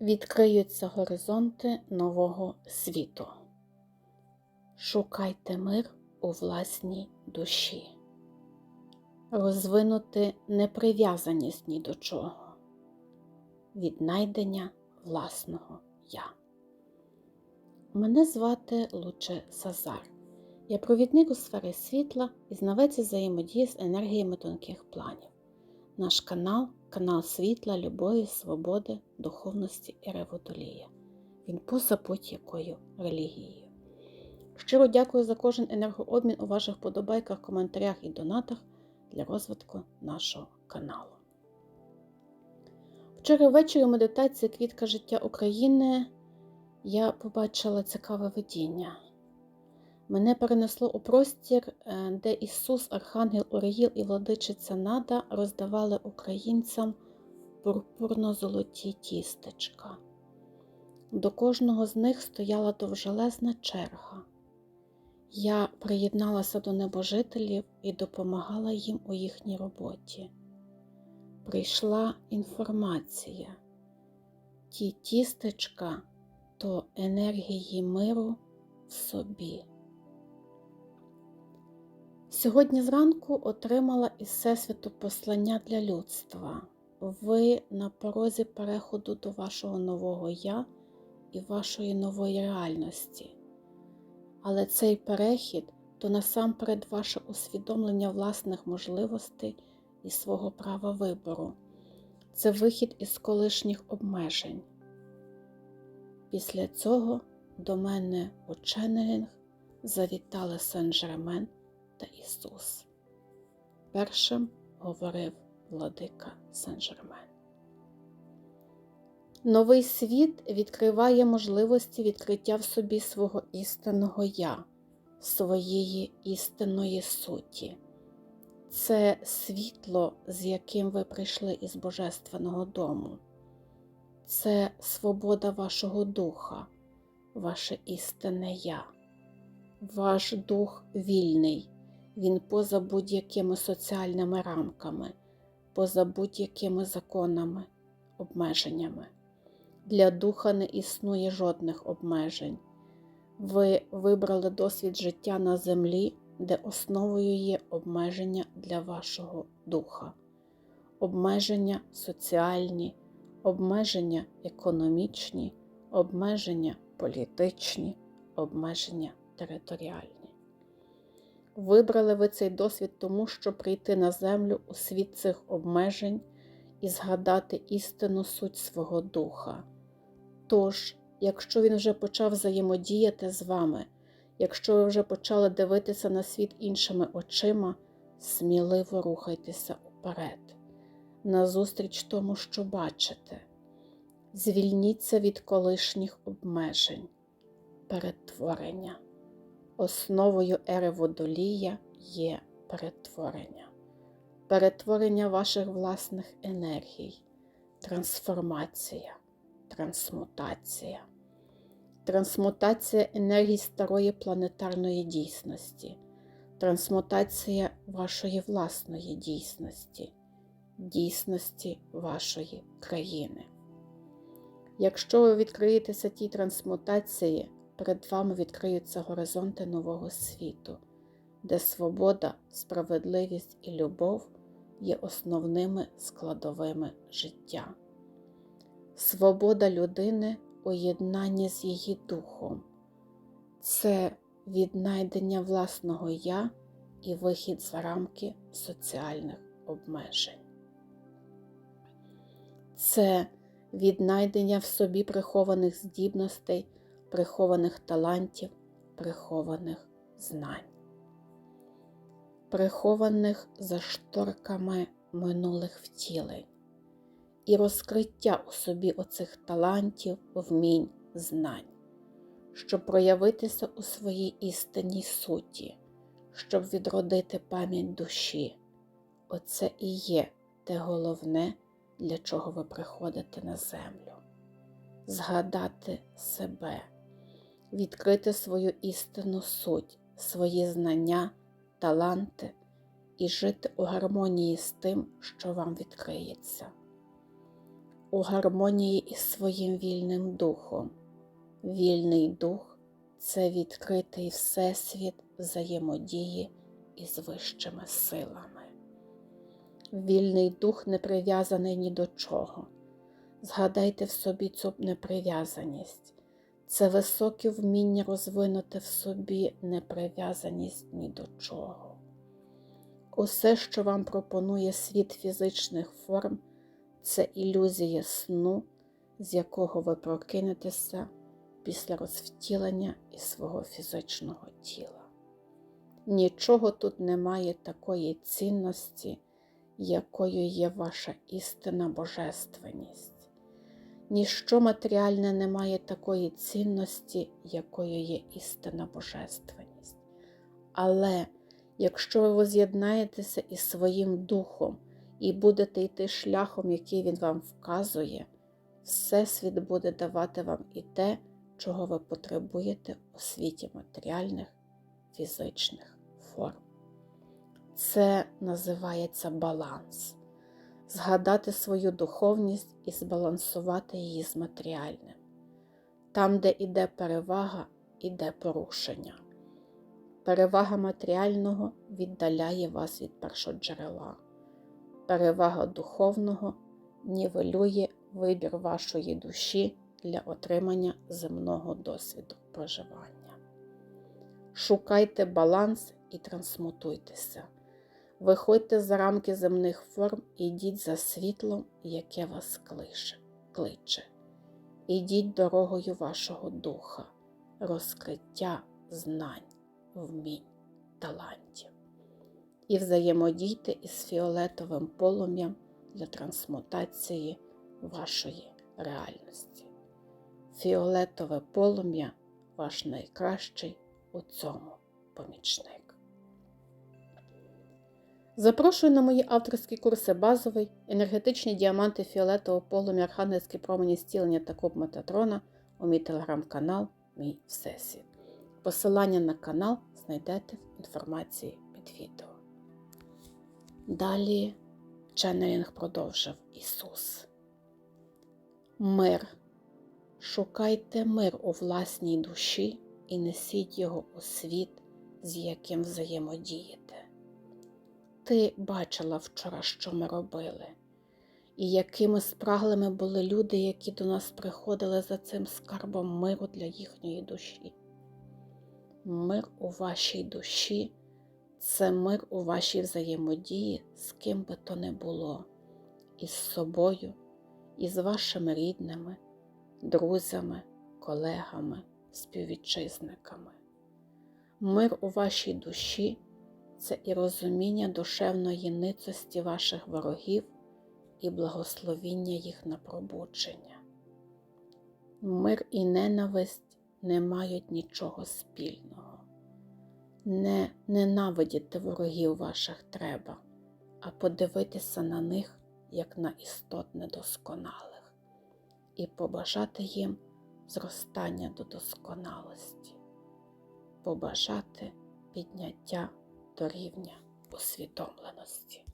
Відкриються горизонти нового світу. Шукайте мир у власній душі. Розвинути неприв'язаність ні до чого. Віднайдення власного я. Мене звати Луче Сазар. Я провідник у сфері світла і знавець взаємодії з енергіями тонких планів. Наш канал канал світла, любові, свободи, духовності і реводолія. Він поза будь-якою релігією. Щиро дякую за кожен енергообмін у ваших подобайках, коментарях і донатах для розвитку нашого каналу. Вчора ввечері медитації Квітка життя України я побачила цікаве видіння. Мене перенесло у простір, е, де Ісус, Архангел Оріїл і владичиця Нада роздавали українцям пурпурно-золоті тістечка. До кожного з них стояла довжелезна черга. Я приєдналася до небожителів і допомагала їм у їхній роботі. Прийшла інформація. Ті тістечка то енергії миру в собі. Сьогодні зранку отримала із Всесвіту послання для людства. Ви на порозі переходу до вашого нового я і вашої нової реальності. Але цей перехід то насамперед ваше усвідомлення власних можливостей і свого права вибору. Це вихід із колишніх обмежень. Після цього до мене у Ченнелінг завітали Сен-Жермен та Ісус. Першим говорив владика Сен-Жермен. Новий світ відкриває можливості відкриття в собі свого істинного я, своєї істинної суті. Це світло, з яким ви прийшли із Божественного дому. Це свобода вашого духа, ваше істинне я. Ваш дух вільний, він поза будь-якими соціальними рамками, поза будь-якими законами, обмеженнями. Для духа не існує жодних обмежень. Ви вибрали досвід життя на землі, де основою є обмеження для вашого духа, обмеження соціальні, обмеження економічні, обмеження політичні, обмеження територіальні. Вибрали ви цей досвід тому, щоб прийти на землю у світ цих обмежень і згадати істинну суть свого духа. Тож, якщо він вже почав взаємодіяти з вами, якщо ви вже почали дивитися на світ іншими очима, сміливо рухайтеся уперед, назустріч тому, що бачите. Звільніться від колишніх обмежень, перетворення. Основою ери водолія є перетворення, перетворення ваших власних енергій, трансформація, трансмутація, трансмутація енергій старої планетарної дійсності, трансмутація вашої власної дійсності, дійсності вашої країни. Якщо ви відкриєтеся тій трансмутації, перед вами відкриються горизонти нового світу, де свобода, справедливість і любов є основними складовими життя. Свобода людини у з її духом, це віднайдення власного я і вихід за рамки соціальних обмежень. Це віднайдення в собі прихованих здібностей прихованих талантів, прихованих знань, прихованих за шторками минулих втілень, і розкриття у собі оцих талантів, вмінь, знань, щоб проявитися у своїй істинній суті, щоб відродити пам'ять душі. Оце і є те головне, для чого ви приходите на землю. Згадати себе відкрити свою істинну суть, свої знання, таланти і жити у гармонії з тим, що вам відкриється. у гармонії із своїм вільним духом. Вільний дух це відкритий всесвіт взаємодії із вищими силами. Вільний дух не прив'язаний ні до чого. Згадайте в собі цю неприв'язаність. Це високе вміння розвинути в собі неприв'язаність ні до чого. Усе, що вам пропонує світ фізичних форм, це ілюзія сну, з якого ви прокинетеся після розвтілення із свого фізичного тіла. Нічого тут немає такої цінності, якою є ваша істинна божественність. Ніщо матеріальне не має такої цінності, якою є істинна божественність. Але якщо ви воз'єднаєтеся із своїм духом і будете йти шляхом, який він вам вказує, Всесвіт буде давати вам і те, чого ви потребуєте у світі матеріальних фізичних форм. Це називається баланс. Згадати свою духовність і збалансувати її з матеріальним. Там, де іде перевага, іде порушення. Перевага матеріального віддаляє вас від першоджерела. Перевага духовного нівелює вибір вашої душі для отримання земного досвіду проживання. Шукайте баланс і трансмутуйтеся. Виходьте за рамки земних форм і йдіть за світлом, яке вас клише, кличе. Ідіть дорогою вашого духа, розкриття знань, вмінь, талантів. І взаємодійте із фіолетовим полум'ям для трансмутації вашої реальності. Фіолетове полум'я ваш найкращий у цьому помічник. Запрошую на мої авторські курси базовий, енергетичні діаманти фіолетового полум'я, архангельські промені зцілення та куб Метатрона у мій телеграм-канал Мій Всесвіт. Посилання на канал знайдете в інформації під відео. Далі Ченнелінг продовжив Ісус. Мир. Шукайте мир у власній душі і несіть його у світ, з яким взаємодієте. Ти бачила вчора, що ми робили, і якими спраглими були люди, які до нас приходили за цим скарбом миру для їхньої душі. Мир у вашій душі це мир у вашій взаємодії, з ким би то не було, із собою, із вашими рідними, друзями, колегами, співвітчизниками. Мир у вашій душі це і розуміння душевної ницості ваших ворогів і благословіння їх на пробудження. Мир і ненависть не мають нічого спільного. Не ненавидіти ворогів ваших треба, а подивитися на них як на істот недосконалих і побажати їм зростання до досконалості, побажати підняття до рівня усвідомленості.